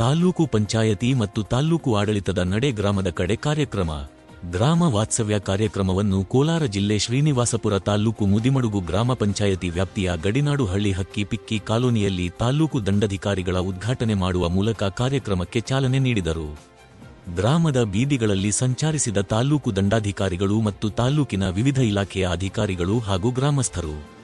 ತಾಲ್ಲೂಕು ಪಂಚಾಯತಿ ಮತ್ತು ತಾಲ್ಲೂಕು ಆಡಳಿತದ ನಡೆ ಗ್ರಾಮದ ಕಡೆ ಕಾರ್ಯಕ್ರಮ. ಗ್ರಾಮ ವಾತ್ಸವ್ಯ ಕಾರ್ಯಕ್ರಮವನ್ನು ಕೋಲಾರ ಜಿಲ್ಲೆ ಶ್ರೀನಿವಾಸಪುರ ತಾಲ್ಲೂಕು ಮುದಿಮಡುಗು ಗ್ರಾಮ ಪಂಚಾಯತಿ ವ್ಯಾಪ್ತಿಯ ಗಡಿನಾಡು ಹಳ್ಳಿ ಹಕ್ಕಿ ಪಿಕ್ಕಿ ಕಾಲೋನಿಯಲ್ಲಿ ತಾಲ್ಲೂಕು ದಂಡಾಧಿಕಾರಿಗಳ ಉದ್ಘಾಟನೆ ಮಾಡುವ ಮೂಲಕ ಕಾರ್ಯಕ್ರಮಕ್ಕೆ ಚಾಲನೆ ನೀಡಿದರು. ಗ್ರಾಮದ ಬೀದಿಗಳಲ್ಲಿ ಸಂಚರಿಸಿದ ತಾಲ್ಲೂಕು ದಂಡಾಧಿಕಾರಿಗಳು ಮತ್ತು ತಾಲ್ಲೂಕಿನ ವಿವಿಧ ಇಲಾಖೆಯ ಅಧಿಕಾರಿಗಳು ಹಾಗೂ ಗ್ರಾಮಸ್ಥರು.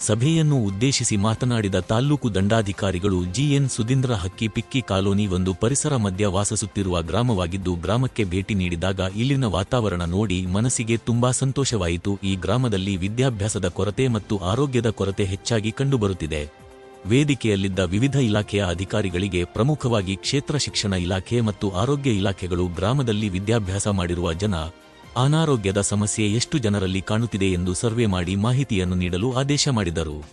ಸಭೆಯನ್ನು ಉದ್ದೇಶಿಸಿ ಮಾತನಾಡಿದ ತಾಲ್ಲೂಕು ದಂಡಾಧಿಕಾರಿಗಳು, ಜಿಎನ್ ಸುಧೀಂದ್ರ ಹಕ್ಕಿ ಪಿಕ್ಕಿ ಕಾಲೋನಿ ಒಂದು ಪರಿಸರ ಮಧ್ಯ ವಾಸಿಸುತ್ತಿರುವ ಗ್ರಾಮವಾಗಿದ್ದು, ಗ್ರಾಮಕ್ಕೆ ಭೇಟಿ ನೀಡಿದಾಗ ಇಲ್ಲಿನ ವಾತಾವರಣ ನೋಡಿ ಮನಸ್ಸಿಗೆ ತುಂಬಾ ಸಂತೋಷವಾಯಿತು. ಈ ಗ್ರಾಮದಲ್ಲಿ ವಿದ್ಯಾಭ್ಯಾಸದ ಕೊರತೆ ಮತ್ತು ಆರೋಗ್ಯದ ಕೊರತೆ ಹೆಚ್ಚಾಗಿ ಕಂಡುಬರುತ್ತಿದೆ. ವೇದಿಕೆಯಲ್ಲಿದ್ದ ವಿವಿಧ ಇಲಾಖೆಯ ಅಧಿಕಾರಿಗಳಿಗೆ ಪ್ರಮುಖವಾಗಿ ಕ್ಷೇತ್ರ ಶಿಕ್ಷಣ ಇಲಾಖೆ ಮತ್ತು ಆರೋಗ್ಯ ಇಲಾಖೆಗಳು ಗ್ರಾಮದಲ್ಲಿ ವಿದ್ಯಾಭ್ಯಾಸ ಮಾಡಿರುವ ಜನ ಅನಾರೋಗ್ಯದ ಸಮಸ್ಯೆ ಎಷ್ಟು ಜನರಲ್ಲಿ ಕಾಣುತ್ತಿದೆ ಎಂದು ಸರ್ವೆ ಮಾಡಿ ಮಾಹಿತಿಯನ್ನು ನೀಡಲು ಆದೇಶ ಮಾಡಿದರು.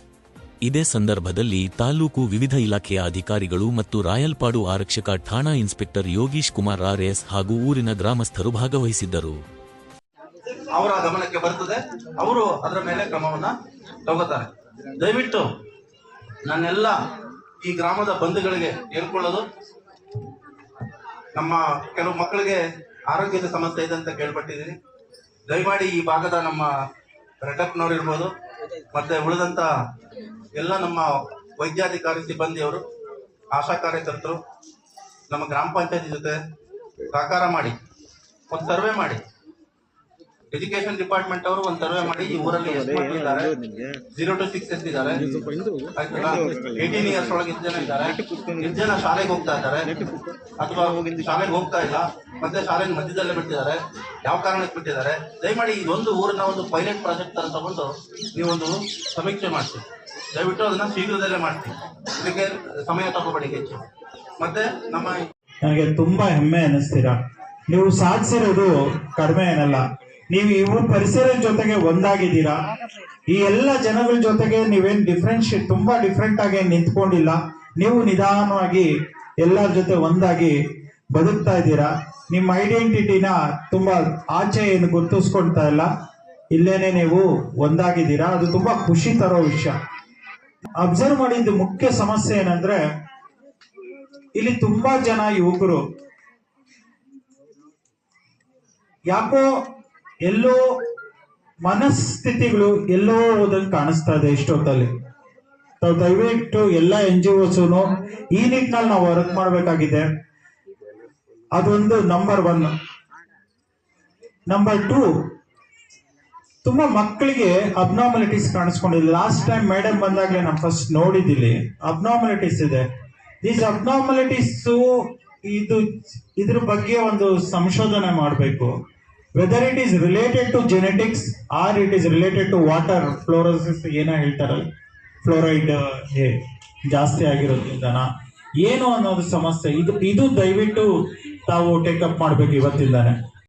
ಇದೇ ಸಂದರ್ಭದಲ್ಲಿ ತಾಲೂಕು ವಿವಿಧ ಇಲಾಖೆಯ ಅಧಿಕಾರಿಗಳು ಮತ್ತು ರಾಯಲ್ಪಾಡು ಆರಕ್ಷಕ ಠಾಣಾ ಇನ್ಸ್ಪೆಕ್ಟರ್ ಯೋಗೀಶ್ ಕುಮಾರ್ ಆರ್ಎಸ್ ಹಾಗೂ ಊರಿನ ಗ್ರಾಮಸ್ಥರು ಭಾಗವಹಿಸಿದ್ದರು. ಅವರ ಗಮನಕ್ಕೆ ಬರ್ತದೆ. ಅವರು ಅದರ ಮೇಲೆ ಕ್ರಮವನ್ನ ತಗೋತಾರೆ. ದಯವಿಟ್ಟು ನನ್ನೆಲ್ಲ ಈ ಗ್ರಾಮದ ಬಂಧುಗಳಿಗೆ ಹೇಳ್ಕೊಳ್ಳೋದು. ನಮ್ಮ ಕೆಲವು ಮಕ್ಕಳಿಗೆ ಆರೋಗ್ಯದ ಸಮಸ್ಯೆ ಇದೆ ಅಂತ ಕೇಳ್ಪಟ್ಟಿದ್ದೀನಿ ದಯಮಾಡಿ ಈ ಭಾಗದ ನಮ್ಮ ರೆಟಪ್ನವ್ರು ಇರ್ಬೋದು, ಮತ್ತೆ ಉಳಿದಂತ ಎಲ್ಲ ನಮ್ಮ ವೈದ್ಯಾಧಿಕಾರಿ ಸಿಬ್ಬಂದಿಯವರು, ಆಶಾ ಕಾರ್ಯಕರ್ತರು, ನಮ್ಮ ಗ್ರಾಮ ಪಂಚಾಯತಿ ಜೊತೆ ಸಹಕಾರ ಮಾಡಿ, ಒಂದು ಸರ್ವೆ ಮಾಡಿ. ಎಜುಕೇಶನ್ ಡಿಪಾರ್ಟ್ಮೆಂಟ್ ಅವರು ಒಂದು ಸರ್ವೆ ಮಾಡಿ ಈ ಊರಲ್ಲಿ ಇದ್ದಾರೆ ಜೀರೋ ಟು ಸಿಕ್ಸ್ ಎಷ್ಟಿದ್ದಾರೆ ಏಯ್ಟೀನ್ ಇಯರ್ಸ್ ಒಳಗೆ ಜನ ಇದ್ದಾರೆ. ಜನ ಶಾಲೆಗೆ ಹೋಗ್ತಾ ಇದ್ದಾರೆ. ಅಥವಾ ಶಾಲೆಗೆ ಹೋಗ್ತಾ ಇಲ್ಲ. ಮತ್ತೆ ಶಾಲೆ ಮಧ್ಯದಲ್ಲೇ ಬಿಟ್ಟಿದ್ದಾರೆ. ಯಾವ ಕಾರಣಕ್ಕೆ ಬಿಟ್ಟಿದ್ದಾರೆ? ದಯಮಾಡಿ ಇದೊಂದು ಊರಿನ ಒಂದು ಪೈಲಟ್ ಪ್ರಾಜೆಕ್ಟ್ ತರ ತಗೊಂಡು ನೀವೊಂದು ಸಮೀಕ್ಷೆ ಮಾಡ್ತೀವಿ ದಯವಿಟ್ಟು ಅದನ್ನ ಶೀಘ್ರದಲ್ಲೇ ಮಾಡ್ತೀವಿ ಇದಕ್ಕೆ ಸಮಯ ತಗೋಬೇಡಿ ಹೆಚ್ಚು. ಮತ್ತೆ ನಮ್ಮ ನನಗೆ ತುಂಬಾ ಹೆಮ್ಮೆ ಅನ್ನಿಸ್ತೀರಾ? ನೀವು ಸಾಧಿಸಿರೋದು ಕಡಿಮೆ ಏನಲ್ಲ. ನೀವು ಇವು ಪರಿಸರ ಜೊತೆಗೆ ಒಂದಾಗಿದ್ದೀರಾ? ಈ ಎಲ್ಲ ಜನಗಳ ಜೊತೆಗೆ ನೀವೇನ್ ಡಿಫ್ರೆನ್ಶಿಯೇಟ್ ತುಂಬಾ ಡಿಫ್ರೆಂಟ್ ಆಗಿ ನಿಂತ್ಕೊಂಡಿಲ್ಲ. ನೀವು ನಿಧಾನವಾಗಿ ಎಲ್ಲರ ಜೊತೆ ಒಂದಾಗಿ ಬದುಕ್ತಾ ಇದ್ದೀರಾ? ನಿಮ್ಮ ಐಡೆಂಟಿಟಿನ ತುಂಬಾ ಆಚೆ ಏನು ಗುರುತಿಸ್ಕೊಳ್ತಾ ಇಲ್ಲ. ಇಲ್ಲೇನೆ ನೀವು ಒಂದಾಗಿದ್ದೀರಾ? ಅದು ತುಂಬಾ ಖುಷಿ ತರೋ ವಿಷಯ. ಅಬ್ಸರ್ವ್ ಮಾಡಿದ್ದು ಮುಖ್ಯ ಸಮಸ್ಯೆ ಏನಂದ್ರೆ, ಇಲ್ಲಿ ತುಂಬಾ ಜನ ಯುವಕರು. ಯಾಕೋ ಎಲ್ಲೋ ಮನಸ್ಥಿತಿಗಳು ಎಲ್ಲೋ ಹೋದಂಗೆ ಕಾಣಿಸ್ತಾ ಇದೆ ಇಷ್ಟೊತ್ತಲ್ಲಿ ದಯವಿಟ್ಟು ಎಲ್ಲ ಎನ್ ಜಿ ಒಸ್ನು ಈ ನಿಟ್ಟಿನಲ್ಲಿ ನಾವು ವರ್ಕ್ ಮಾಡಬೇಕಾಗಿದೆ. ಅದೊಂದು ನಂಬರ್ ಒನ್ ನಂಬರ್ ಟೂ ತುಂಬಾ ಮಕ್ಕಳಿಗೆ ಅಬ್ನಾರ್ಮಲಿಟೀಸ್ ಕಾಣಿಸ್ಕೊಂಡಿದೆ. ಲಾಸ್ಟ್ ಟೈಮ್ ಮೇಡಮ್ ಬಂದಾಗಲೇ ನಾವು ಫಸ್ಟ್ ನೋಡಿದ್ದೀನಿ. ಅಬ್ನಾರ್ಮಲಿಟೀಸ್ ಇದೆ. ದೀಸ್ ಅಬ್ನಾರ್ಮಲಿಟೀಸ್ ಇದು, ಇದ್ರ ಬಗ್ಗೆ ಒಂದು ಸಂಶೋಧನೆ ಮಾಡಬೇಕು. Whether it is related to genetics or it is related to water fluorosis ಏನೋ ಹೇಳ್ತಾರಲ್ಲ? ಫ್ಲೋರೈಡ್ ಜಾಸ್ತಿ ಆಗಿರೋದ್ರಿಂದನ? ಏನು ಅನ್ನೋದು ಸಮಸ್ಯೆ. ಇದು ಇದು ದಯವಿಟ್ಟು ತಾವು ಟೇಕಪ್ ಮಾಡ್ಬೇಕು ಇವತ್ತಿಂದಾನೆ.